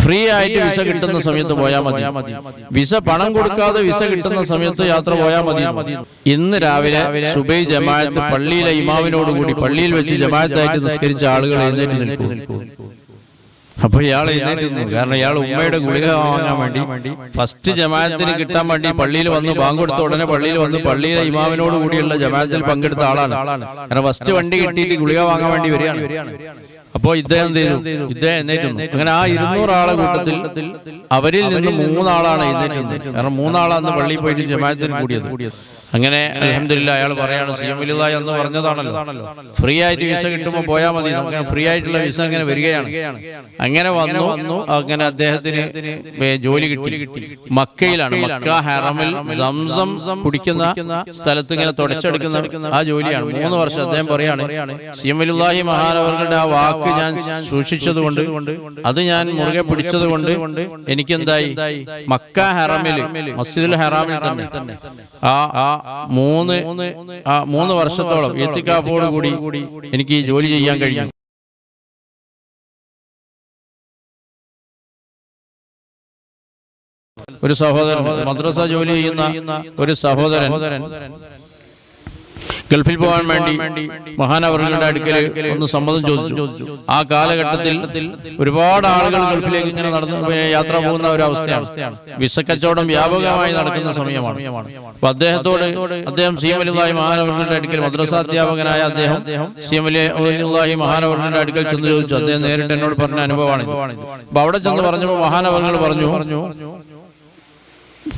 Free ആയിട്ട് visa കിട്ടുന്ന സമയത്ത് പോയാൽ മതി. വിസ പണം കൊടുക്കാതെ വിസ കിട്ടുന്ന സമയത്ത് യാത്ര പോയാൽ മതി. ഇന്ന് രാവിലെ സുബൈ ജമാഅത്ത് പള്ളിയിലെ ഇമാവിനോടുകൂടി പള്ളിയിൽ വെച്ച് ജമാഅത്തായിട്ട് നിസ്കരിച്ച ആളുകൾ എഴുന്നേറ്റ് നിൽക്കും. അപ്പൊ ഇയാൾ എഴുന്നേറ്റ് നിന്നു കാരണം ഇയാൾ ഉമ്മയുടെ ഗുളിക വാങ്ങാൻ വേണ്ടി ഫസ്റ്റ് ജമാഅത്തിന് കിട്ടാൻ വേണ്ടി പള്ളിയിൽ വന്ന് ബാങ്ക് കൊടുത്ത ഉടനെ പള്ളിയിൽ വന്ന് പള്ളിയിലെ ഇമാവിനോട് കൂടിയുള്ള ജമാഅത്തിൽ പങ്കെടുത്ത ആളാണ്. കാരണം ഫസ്റ്റ് വണ്ടി കിട്ടിയിട്ട് ഗുളിക വാങ്ങാൻ വേണ്ടി വരികയാണ്. അപ്പോ ഇദ്ദേഹം എന്ത് ചെയ്തു ഇദ്ദേഹം എഴുന്നേറ്റുന്നു അങ്ങനെ ആ ഇരുന്നൂറ് ആളെ കൂട്ടത്തിൽ അവരിൽ നിന്ന് മൂന്നാളാണ് എഴുന്നേറ്റുന്നത്. കാരണം മൂന്നാളാണ് പള്ളിയിൽ പോയിട്ട് ജമാഅത്തിന് കൂടിയത്. അങ്ങനെ അലഹമില്ല അയാൾ പറയാണ് സി എം വലുതായി എന്ന് പറഞ്ഞതാണല്ലോ. ഫ്രീ ആയിട്ട് വിസ കിട്ടുമ്പോൾ പോയാൽ മതി. നമുക്ക് ഫ്രീ ആയിട്ടുള്ള വിസ അങ്ങനെ വരികയാണ്. അങ്ങനെ വന്നു. അങ്ങനെ അദ്ദേഹത്തിന് ജോലി കിട്ടി. മക്കയിലാണ്. മക്ക ഹറമിൽ സംസം കുടിക്കുന്ന സ്ഥലത്ത് ഇങ്ങനെ തുടച്ചെടുക്കുന്ന ആ ജോലിയാണ്. മൂന്ന് വർഷം അദ്ദേഹം പറയാണ് സി എം വലുല്ലാഹി മഹാനവറുടെ ആ വാക്ക് ഞാൻ സൂക്ഷിച്ചതുകൊണ്ട് അത് ഞാൻ മുറുകെ പിടിച്ചത് കൊണ്ട് എനിക്കെന്തായി? മക്ക ഹറമിൽ മസ്ജിദുൽ ഹറാമിൽ തന്നെ ആ മൂന്ന് ആ മൂന്ന് വർഷത്തോളം എത്തിക്കാഫോട് കൂടി എനിക്ക് ജോലി ചെയ്യാൻ കഴിയും ഒരു സഹോദരൻ മദ്രസ ജോലി ചെയ്യുന്ന ഒരു സഹോദരൻ ഗൾഫിൽ പോകാൻ വേണ്ടി മഹാനവറുകളുടെ അടുക്കൽ ഒന്ന് സമ്മതം ചോദിച്ചു. ആ കാലഘട്ടത്തിൽ ഒരുപാട് ആളുകൾ ഗൾഫിലേക്ക് ഇങ്ങനെ നടന്നു യാത്ര പോകുന്ന ഒരു അവസ്ഥയാണ് വിസക്കച്ചവടം വ്യാപകമായി നടക്കുന്ന സമയമാണ്. അപ്പൊ അദ്ദേഹത്തോട് അദ്ദേഹം സി എം മഹാനവറുകളുടെ അടുക്കൽ മദ്രസ അധ്യാപകനായ അദ്ദേഹം സി എം മഹാനവറുകളുടെ അടുക്കൽ ചെന്ന് ചോദിച്ചു. അദ്ദേഹം നേരിട്ട് എന്നോട് പറഞ്ഞ അനുഭവമാണ് അപ്പൊ അവിടെ ചെന്ന് പറഞ്ഞപ്പോൾ മഹാനവറുകൾ പറഞ്ഞു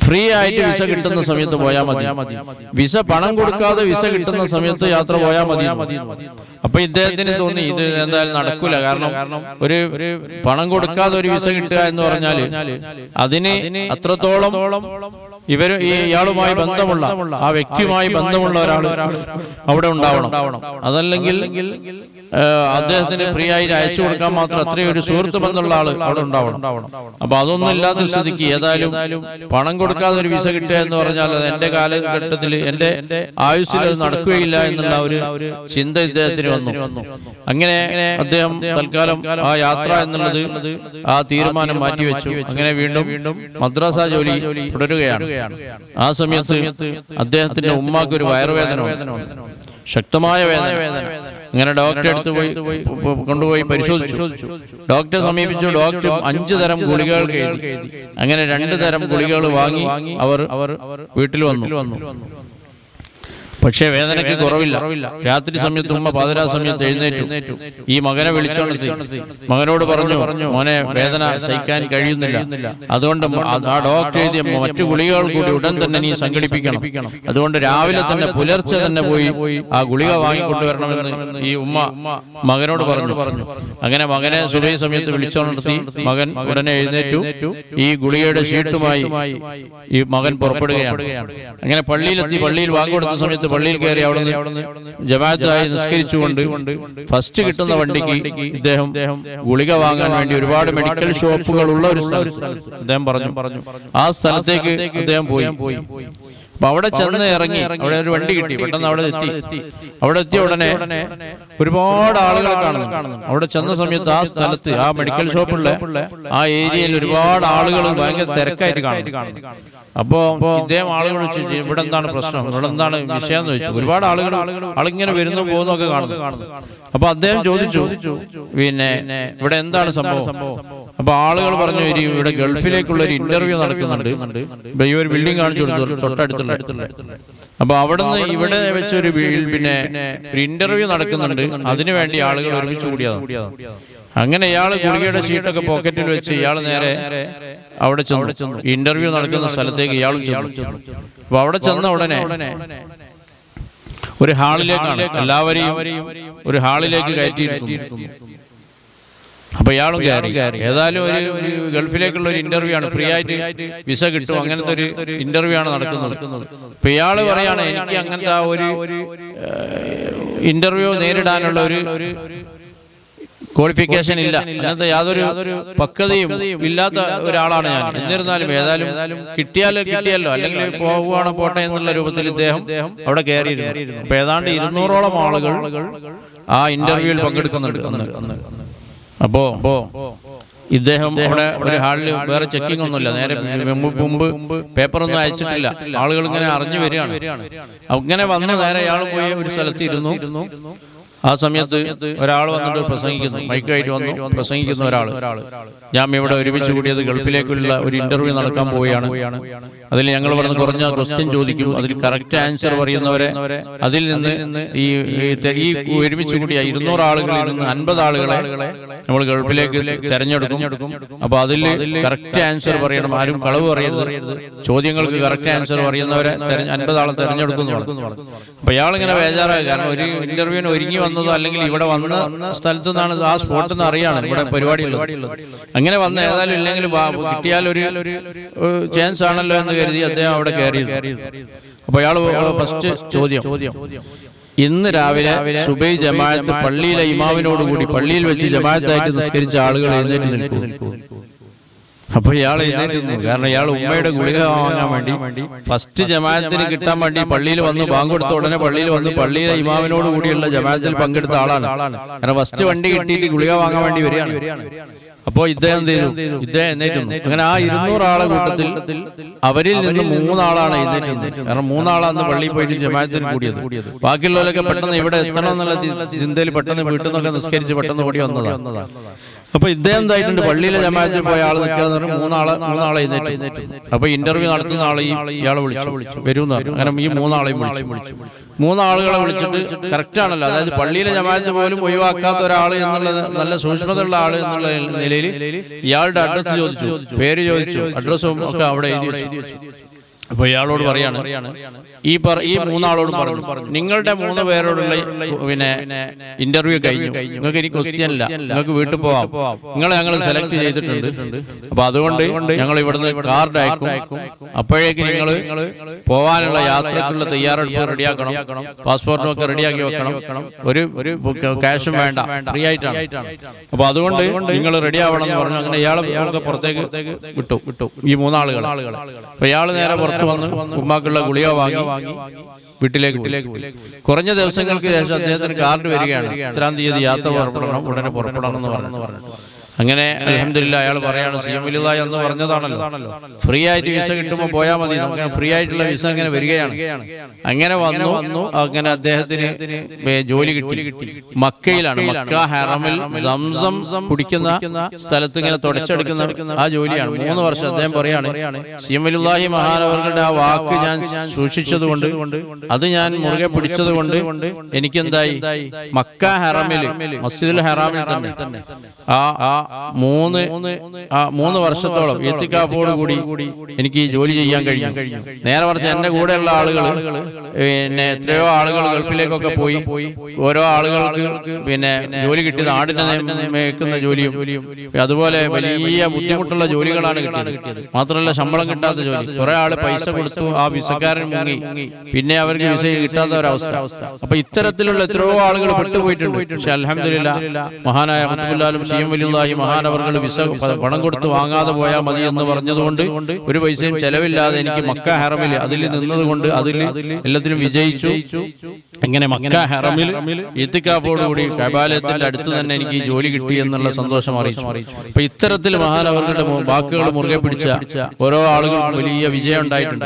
ഫ്രീ ആയിട്ട് വിസ കിട്ടുന്ന സമയത്ത് പോയാൽ മതി. വിസ പണം കൊടുക്കാതെ വിസ കിട്ടുന്ന സമയത്ത് യാത്ര പോയാൽ മതി. അപ്പൊ ഇദ്ദേഹത്തിന് തോന്നി ഇത് എന്തായാലും നടക്കൂല. കാരണം ഒരു പണം കൊടുക്കാതെ ഒരു വിസ കിട്ടുക എന്ന് പറഞ്ഞാൽ അതിന് അത്രത്തോളം ഇവർ ഈ ഇയാളുമായി ബന്ധമുള്ള ആ വ്യക്തിയുമായി ബന്ധമുള്ള ഒരാൾ അവിടെ ഉണ്ടാവണം. അതല്ലെങ്കിൽ അദ്ദേഹത്തിന് ഫ്രീ ആയി അയച്ചു കൊടുക്കാൻ മാത്രം അത്രയും ഒരു സുഹൃത്ത് ബന്ധമുള്ള ആൾ അവിടെ ഉണ്ടാവണം. അപ്പൊ അതൊന്നും ഇല്ലാത്ത സ്ഥിതിക്ക് ഏതായാലും പണം കൊടുക്കാതെ ഒരു വിസ കിട്ടുക എന്ന് പറഞ്ഞാൽ അത് എന്റെ കാലഘട്ടത്തിൽ എന്റെ ആയുസ്സിൽ അത് നടക്കുകയില്ല എന്നുള്ള ഒരു ചിന്ത ഇദ്ദേഹത്തിന് വന്നു. അങ്ങനെ അദ്ദേഹം തൽക്കാലം ആ യാത്ര എന്നുള്ളത് ആ തീരുമാനം മാറ്റിവെച്ചു. അങ്ങനെ വീണ്ടും മദ്രാസ ജോലി തുടരുകയാണ്. ആ സമയത്ത് അദ്ദേഹത്തിന്റെ ഉമ്മാക്ക് ഒരു വയറുവേദന ശക്തമായ വേദന. അങ്ങനെ ഡോക്ടറെ അടുത്ത് പോയി കൊണ്ടുപോയി പരിശോധിച്ചു. ഡോക്ടറെ സമീപിച്ചു. ഡോക്ടർ അഞ്ചു തരം ഗുളികകൾ അങ്ങനെ രണ്ട് തരം ഗുളികകൾ വാങ്ങി അവർ വീട്ടിൽ വന്നു. പക്ഷേ വേദനയ്ക്ക് കുറവില്ല. രാത്രി സമയത്ത് ഉമ്മ പാതിരാ സമയത്ത് എഴുന്നേറ്റു. ഈ മകനെ വിളിച്ചോണ്ടെത്തി മകനോട് പറഞ്ഞു മോനെ വേദന സഹിക്കാൻ കഴിയുന്നില്ല. അതുകൊണ്ട് ആ- ഡോക്ടർ എഴുതിയ മറ്റു ഗുളികകൾ കൂടി ഉടൻ തന്നെ നീ സംഘടിപ്പിക്കണം. അതുകൊണ്ട് രാവിലെ തന്നെ പുലർച്ചെ തന്നെ പോയി ആ ഗുളിക വാങ്ങിക്കൊണ്ടുവരണമെന്ന് ഈ ഉമ്മ മകനോട് പറഞ്ഞു. അങ്ങനെ മകനെ സുബൈ സമയത്ത് വിളിച്ചോണ്ടെത്തി മകൻ ഉടനെ എഴുന്നേറ്റു. ഈ ഗുളികയുടെ ഷീട്ടുമായി ഈ മകൻ പുറപ്പെടുകയാണ് അങ്ങനെ പള്ളിയിലെത്തി പള്ളിയിൽ വാങ്ങിക്കൊടുത്ത സമയത്ത് പള്ളിയിൽ കയറി അവിടുന്ന് ജമാഅത്തായി നിസ്കരിച്ചുകൊണ്ട് ഫസ്റ്റ് കിട്ടുന്ന വണ്ടിക്ക് ഇദ്ദേഹം ഗുളിക വാങ്ങാൻ വേണ്ടി ഒരുപാട് മെഡിക്കൽ ഷോപ്പുകൾ ഉള്ള ഒരു സ്ഥലത്ത് അദ്ദേഹം പറഞ്ഞു. പറഞ്ഞു. ആ സ്ഥലത്തേക്ക് അദ്ദേഹം പോയി. അപ്പൊ അവിടെ ചെന്ന് ഇറങ്ങി. അവിടെ ഒരു വണ്ടി കിട്ടി. പെട്ടെന്ന് അവിടെ എത്തി. അവിടെ എത്തിയ ഉടനെ ഒരുപാട് ആളുകൾ കാണുന്നു അവിടെ ചെന്ന സമയത്ത് ആ സ്ഥലത്ത് ആ മെഡിക്കൽ ഷോപ്പുള്ള ആ ഏരിയയിൽ ഒരുപാട് ആളുകൾ ഭയങ്കര തിരക്കായിട്ട് കാണുന്നു അപ്പോ ഇദ്ദേഹം ആളുകൾ ചോദിച്ചു ഇവിടെ എന്താണ് പ്രശ്നം? ഇവിടെ എന്താണ് വിഷയം എന്ന് ചോദിച്ചു. ഒരുപാട് ആളുകൾ ആളിങ്ങനെ വരുന്നു പോകുന്നു ഒക്കെ കാണുന്നു. അപ്പൊ അദ്ദേഹം ചോദിച്ചു പിന്നെ ഇവിടെ എന്താണ് സംഭവം? അപ്പൊ ആളുകൾ പറഞ്ഞു "ഇരി, ഇവിടെ ഗൾഫിലേക്കുള്ള ഒരു ഇന്റർവ്യൂ നടക്കുന്നുണ്ട്. ഈ ഒരു ബിൽഡിംഗ് കാണിച്ചു കൊടുത്തു തൊട്ടടുത്തുള്ള അപ്പൊ അവിടുന്ന് ഇവിടെ വെച്ചൊരു പിന്നെ ഒരു ഇന്റർവ്യൂ നടക്കുന്നുണ്ട്. അതിനു വേണ്ടി ആളുകൾ ഒരുമിച്ച് കൂടിയതാണ് അങ്ങനെ ഇയാൾ ഗുളികയുടെ ഷീട്ടൊക്കെ പോക്കറ്റിൽ വെച്ച് ഇയാൾ നേരെ അവിടെ ചെന്നു. ഇന്റർവ്യൂ നടക്കുന്ന സ്ഥലത്തേക്ക് ഇയാളും ചെന്നു. അപ്പൊ അവിടെ ചെന്ന ഉടനെ ഒരു ഹാളിലേക്കാണ്. എല്ലാവരെയും ഒരു ഹാളിലേക്ക് കയറ്റിയിരുന്നു അപ്പൊ ഇയാളും കയറി. ഏതായാലും ഒരു ഒരു ഗൾഫിലേക്കുള്ള ഒരു ഇന്റർവ്യൂ ആണ്. ഫ്രീ ആയിട്ട് വിസ കിട്ടും. അങ്ങനത്തെ ഒരു ഇന്റർവ്യൂ ആണ് നടക്കുന്നത്. അപ്പൊ ഇയാൾ പറയാണ് എനിക്ക് അങ്ങനത്തെ ആ ഒരു ഇന്റർവ്യൂ നേരിടാനുള്ള ഒരു ക്വാളിഫിക്കേഷൻ ഇല്ല. അങ്ങനത്തെ യാതൊരു പക്വതയും ഇല്ലാത്ത ഒരാളാണ് ഞാൻ. എന്നിരുന്നാലും ഏതായാലും കിട്ടിയാലോ കിട്ടിയല്ലോ. അല്ലെങ്കിൽ പോവുകയാണ് പോട്ടെ എന്നുള്ള രൂപത്തിൽ ഇദ്ദേഹം അവിടെ കയറിയിരുന്നു. അപ്പൊ ഏതാണ്ട് ഇരുന്നൂറോളം ആളുകൾ ആ ഇന്റർവ്യൂവിൽ പങ്കെടുക്കുന്നുണ്ട്. അപ്പോ ഇദ്ദേഹം അവിടെ ഒരു ഹാളിൽ വേറെ ചെക്കിംഗ് ഒന്നുമില്ല. നേരെ മുമ്പ് മുമ്പ് പേപ്പറൊന്നും അയച്ചിട്ടില്ല. ആളുകൾ ഇങ്ങനെ അറിഞ്ഞു വരികയാണ്. അങ്ങനെ വന്ന് നേരെ അയാൾ പോയി ഒരു സ്ഥലത്ത് ഇരുന്നു. ആ സമയത്ത് ഒരാൾ വന്നിട്ട് പ്രസംഗിക്കുന്നു. മൈക്കായിട്ട് വന്നു. പ്രസംഗിക്കുന്ന ഒരാൾ. ഞാൻ ഇവിടെ ഒരുമിച്ച് കൂടിയത് ഗൾഫിലേക്കുള്ള ഒരു ഇന്റർവ്യൂ നടക്കാൻ പോവുകയാണ്. അതിൽ ഞങ്ങൾ പറഞ്ഞ് കുറഞ്ഞ ക്വസ്റ്റ്യൻ ചോദിക്കും. അതിൽ കറക്റ്റ് ആൻസർ പറയുന്നവരെ അതിൽ നിന്ന് ഈ ഈ ഒരുമിച്ച് കൂടിയ ഇരുന്നൂറ് ആളുകളിൽ നിന്ന് അൻപത് ആളുകളെ നമ്മൾ ഗൾഫിലേക്ക് തെരഞ്ഞെടുക്കും. അപ്പൊ അതിൽ കറക്റ്റ് ആൻസർ പറയണം. ആരും കളവ് പറയരുത്. ചോദ്യങ്ങൾക്ക് കറക്റ്റ് ആൻസർ പറയുന്നവരെ അൻപത് ആളെ തെരഞ്ഞെടുക്കുന്നു അപ്പൊ ഇയാളിങ്ങനെ ബേജാറായി. കാരണം ഒരു ഇന്റർവ്യൂവിന് ഒരുങ്ങി വന്നതോ അല്ലെങ്കിൽ ഇവിടെ വന്ന സ്ഥലത്തു നിന്നാണ് ആ സ്പോട്ട് നിന്ന് അറിയാണ് ഇവിടെ പരിപാടി അങ്ങനെ വന്ന ഏതായാലും ഇല്ലെങ്കിൽ കിട്ടിയാൽ ഒരു ചാൻസ് ആണല്ലോ എന്ന് കരുതി അദ്ദേഹം അവിടെ കയറി അപ്പൊ അയാൾ ഫസ്റ്റ് ചോദ്യം. ഇന്ന് രാവിലെ സുബൈ ജമാഅത്ത് പള്ളിയിലെ ഇമാമിനോട് കൂടി പള്ളിയിൽ വെച്ച് ജമാഅത്തായിട്ട് നിസ്കരിച്ച ആളുകൾ എഴുന്നേറ്റ് നിൽക്കും. അപ്പൊ ഇയാൾ എഴുന്നേറ്റുന്നു കാരണം ഇയാൾ ഉമ്മയുടെ ഗുളിക വാങ്ങാൻ വേണ്ടി ഫസ്റ്റ് ജമാഅത്തിന് കിട്ടാൻ വേണ്ടി പള്ളിയിൽ വന്ന് ബാങ്ക് കൊടുത്ത ഉടനെ പള്ളിയിൽ വന്ന് പള്ളിയിലെ ഇമാമിനോട് കൂടിയുള്ള ജമാഅത്തിൽ പങ്കെടുത്ത ആളാണ്. കാരണം ഫസ്റ്റ് വണ്ടി കിട്ടിയിട്ട് ഗുളിക വാങ്ങാൻ വേണ്ടി വരികയാണ്. അപ്പോ ഇദ്ദേഹം ചെയ്തു? ഇദ്ദേഹം എഴുന്നേറ്റുന്നു അങ്ങനെ ആ ഇരുന്നൂറ് ആളെ കൂട്ടത്തിൽ അവരിൽ നിന്ന് മൂന്നാളാണ് എഴുന്നേറ്റുന്നത് കാരണം മൂന്നാളാണ് പള്ളിയിൽ പോയിട്ട് ജമാഅത്തിന് കൂടിയത്. ബാക്കിയുള്ളവരൊക്കെ പെട്ടെന്ന് ഇവിടെ എത്തണം എന്നുള്ള ചിന്തയിൽ പെട്ടെന്ന് വീട്ടിൽ നിന്നൊക്കെ നിസ്കരിച്ച് പെട്ടെന്ന് ഓടി വന്നതാണ് അപ്പൊ ഇദ്ദേഹം എന്തായിട്ടുണ്ട്? പള്ളിയിലെ ജമാഅത്തിൽ പോയ ആൾ നിൽക്കാന്ന് പറഞ്ഞാൽ മൂന്നാളെ മൂന്നാളെ എഴുന്നേറ്റ്. അപ്പൊ ഇന്റർവ്യൂ നടത്തുന്ന ആളെ ഇയാളെ വിളിച്ചു. വരും അങ്ങനെ ഈ മൂന്നാളെയും വിളിച്ചു. മൂന്നാളുകളെ വിളിച്ചിട്ട് കറക്റ്റ് ആണല്ലോ. അതായത് പള്ളിയിലെ ജമാഅത്ത് പോലും ഒഴിവാക്കാത്ത ഒരാൾ എന്നുള്ളത് നല്ല സൂക്ഷ്മതയുള്ള ആൾ എന്നുള്ള നിലയിൽ ഇയാളുടെ അഡ്രസ്സ് ചോദിച്ചു. പേര് ചോദിച്ചു. അഡ്രസ്സും ഒക്കെ അവിടെ എഴുതി വെച്ചു. അപ്പൊ ഇയാളോട് പറയാണ് ഈ പറ ഈ മൂന്നാളോട് പറഞ്ഞു. നിങ്ങളുടെ മൂന്ന് പേരോടുള്ള പിന്നെ ഇന്റർവ്യൂ കഴിഞ്ഞു. നിങ്ങൾക്ക് ഇനി ക്വസ്റ്റ്യൻ ഇല്ല. നിങ്ങൾക്ക് വീട്ടിൽ പോവാം. നിങ്ങളെ ഞങ്ങൾ സെലക്ട് ചെയ്തിട്ടുണ്ട്. അപ്പൊ അതുകൊണ്ട് ഞങ്ങൾ ഇവിടുന്ന് കാർഡ് അയക്കും. അപ്പോഴേക്ക് നിങ്ങൾ പോവാനുള്ള യാത്രക്കുള്ള തയ്യാറെടുപ്പ് റെഡിയാക്കണം. പാസ്പോർട്ടും ഒക്കെ റെഡിയാക്കി വെക്കണം. ഒരു ഒരു ക്യാഷും വേണ്ട. ഫ്രീ ആയിട്ടാണ്. അപ്പൊ അതുകൊണ്ട് നിങ്ങൾ റെഡി ആവണം എന്ന് പറഞ്ഞു അങ്ങനെ ഇയാളെ പുറത്തേക്ക് വിട്ടു. വിട്ടു. ഈ മൂന്നാളുകൾ അപ്പൊ ഇയാൾ നേരെ പുറത്ത് വന്ന് ഉമ്മാക്കുള്ള ഗുളിക വാങ്ങി വീട്ടിലേക്ക് കുറഞ്ഞ ദിവസങ്ങൾക്ക് ശേഷം അദ്ദേഹത്തിന് കാർഡ് വരികയാണ്. ഇത്രാം തീയതി യാത്ര പുറപ്പെടണം ഉടനെ പുറപ്പെടണം എന്ന് പറഞ്ഞു അങ്ങനെ അലഹമില്ല അയാൾ പറയാണ് സി എം വലുതായി എന്ന് പറഞ്ഞതാണല്ലോ. ഫ്രീ ആയിട്ട് വിസ കിട്ടുമ്പോൾ പോയാൽ മതി. നമുക്ക് ഫ്രീ ആയിട്ടുള്ള വിസ അങ്ങനെ വരികയാണ്. അങ്ങനെ വന്നു. അങ്ങനെ അദ്ദേഹത്തിന് ജോലി കിട്ടി. മക്കയിലാണ്. മക്ക ഹറമിൽ സംസം കുടിക്കുന്ന സ്ഥലത്ത് ഇങ്ങനെ തുടച്ചെടുക്കുന്ന ആ ജോലിയാണ്. മൂന്ന് വർഷം അദ്ദേഹം പറയാണ് സി എം വലുല്ലാഹി മഹാനവറുകളുടെ ആ വാക്ക് ഞാൻ സൂക്ഷിച്ചത് കൊണ്ട് അത് ഞാൻ മുറുകെ പിടിച്ചത് കൊണ്ട് എനിക്കെന്തായി? മക്ക ഹറമിൽ മസ്ജിദുൽ ഹറാമിൽ തന്നെ ആ മൂന്ന് ആ മൂന്ന് വർഷത്തോളം എത്തിക്കാപ്പോട് കൂടി എനിക്ക് ജോലി ചെയ്യാൻ കഴിയും നേരെ മറിച്ച് എന്റെ കൂടെയുള്ള ആളുകൾ പിന്നെ എത്രയോ ആളുകൾ ഗൾഫിലേക്കൊക്കെ പോയി. ഓരോ ആളുകൾക്ക് പിന്നെ ജോലി കിട്ടിയത് ആടിനെ നിയമിക്കുന്ന മേക്കുന്ന ജോലിയും. അതുപോലെ വലിയ ബുദ്ധിമുട്ടുള്ള ജോലികളാണ് കിട്ടിയത്. മാത്രമല്ല ശമ്പളം കിട്ടാത്ത ജോലി. കുറെ ആൾ പൈസ കൊടുത്തു ആ വിസക്കാരൻ മുങ്ങി. പിന്നെ അവർക്ക് വിസ കിട്ടാത്ത ഒരവസ്ഥ. അപ്പൊ ഇത്തരത്തിലുള്ള എത്രയോ ആളുകൾ പെട്ടുപോയിട്ടുണ്ട്. പക്ഷെ അലഹമില്ല മഹാനായ മുത്തുല്ലാലും സി എം വലിയ മഹാനവർകൾ വിസ പണം കൊടുത്ത് വാങ്ങാതെ പോയാൽ മതി എന്ന് പറഞ്ഞതുകൊണ്ട് ഒരു പൈസയും ചെലവില്ലാതെ എനിക്ക് മക്ക ഹറമിൽ അതിൽ നിന്നതുകൊണ്ട് അതിൽ എല്ലാത്തിനും വിജയിച്ചു. അങ്ങനെ മക്ക ഹറമിൽ ഇത്തിക്കാപ്പോടുകൂടി കബാലയത്തിന്റെ അടുത്ത് തന്നെ എനിക്ക് ഈ ജോലി കിട്ടി എന്നുള്ള സന്തോഷം അറിയിച്ചു. അപ്പൊ ഇത്തരത്തിൽ മഹാനവർകളുടെ വാക്കുകൾ മുറുകെ പിടിച്ച ഓരോ ആളുകൾ വലിയ വിജയം ഉണ്ടായിട്ടുണ്ട്.